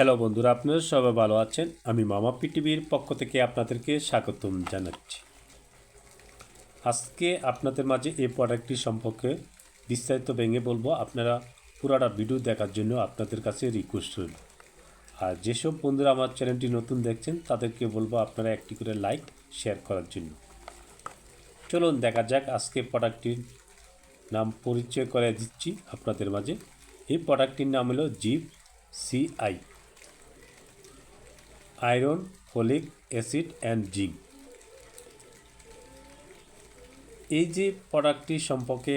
Hello বন্ধুরা, আপনারা সবাই ভালো আছেন? আমি মামা পিটিভির পক্ষ থেকে আপনাদেরকে স্বাগতম জানাচ্ছি। আজকে আপনাদের মাঝে এই প্রোডাক্টটি সম্পর্কে বিস্তারিত ভেঙে বলব। আপনারা পুরাটা ভিডিও দেখার জন্য আপনাদের কাছে রিকোয়েস্ট রইল। আর যেসব বন্ধুরা আমার চ্যানেলটি নতুন দেখছেন, তাদেরকে বলব আপনারা একটি করে লাইক শেয়ার করার জন্য। চলুন দেখা যাক আজকে প্রোডাক্টটির নাম পরিচয় করে দিচ্ছি আপনাদের মাঝে। এই প্রোডাক্টটির নাম হলো zip CI iron, folic acid and zinc. এই যে প্রোডাক্টটি সম্পর্কে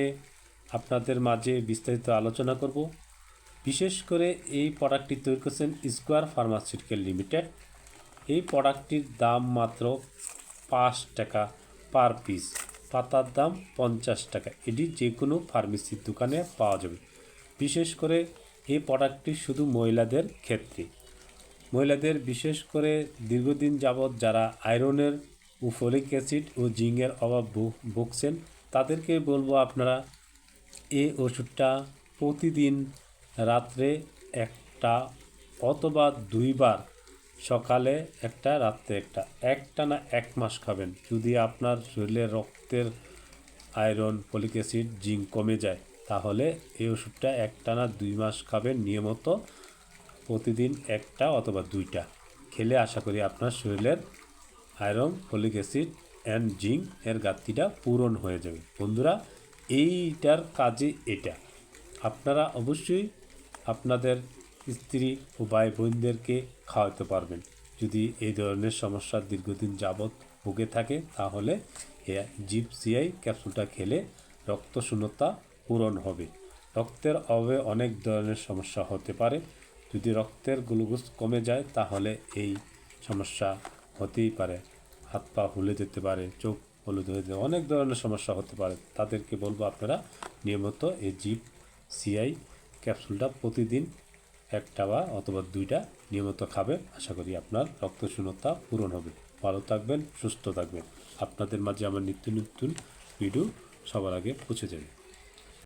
আপনাদের মাঝে বিস্তারিত আলোচনা করব, বিশেষ করে এই প্রোডাক্টটি তৈরি করেছেন স্কোয়ার ফার্মাসিউটিক্যাল লিমিটেড এই প্রোডাক্টটির দাম মাত্র পাঁচ টাকা পার পিস পাতার দাম পঞ্চাশ টাকা। এটি যে কোনো ফার্মেসির দোকানে পাওয়া যাবে। বিশেষ করে এই প্রোডাক্টটি শুধু মহিলাদের ক্ষেত্রে। মহিলাদের বিশেষ করে দীর্ঘদিন যাবৎ যারা আয়রনের ও ফলিক অ্যাসিড ও জিঙ্কের অভাব ভুগছেন, তাদেরকে বলব আপনারা এই ওষুধটা প্রতিদিন রাত্রে একটা অথবা দুইবার, সকালে একটা, রাত্রে একটা। একটা না এক মাস খাবেন। যদি আপনার শরীরে রক্তের আয়রন, ফলিক অ্যাসিড জিঙ্ক কমে যায়, তাহলে এই ওষুধটা একটানা দুই মাস খাবেন নিয়মিত। প্রতিদিন একটা অথবা দুইটা। খেলে আশা করি আপনার শরীরের iron, folic acid and zinc এর ঘাটতিটা পূরণ হয়ে যাবে। বন্ধুরা, এইটার কাজে এটা। আপনারা অবশ্যই আপনাদের স্ত্রী ও ভাই বোনদেরকে খাওয়াতে পারবেন। যদি এই ধরনের সমস্যা দীর্ঘদিন যাবৎ ভুগে থাকে, তাহলে জিপ সিআই ক্যাপসুলটা খেলে রক্ত শূন্যতা পূরণ হবে। রক্তের অভাবে অনেক ধরনের সমস্যা হতে পারে। যদি রক্তের গ্লুকোজ কমে যায়, তাহলে এই সমস্যা হতেই পারে। হাত পা ফুলে যেতে পারে, চোখ হলুদ হয়ে যেতে অনেক ধরনের সমস্যা হতে পারে। তাদেরকে বলব আপনারা নিয়মিত এই জিপ, সিআই ক্যাপসুলটা প্রতিদিন একটা বা অথবা দুইটা নিয়মিত খাবেন আশা করি আপনার রক্ত শূন্যতা পূরণ হবে। ভালো থাকবেন, সুস্থ থাকবেন। আপনাদের মাঝে আমার নিত্য নতুন ভিডিও সবার আগে পৌঁছে যাবে।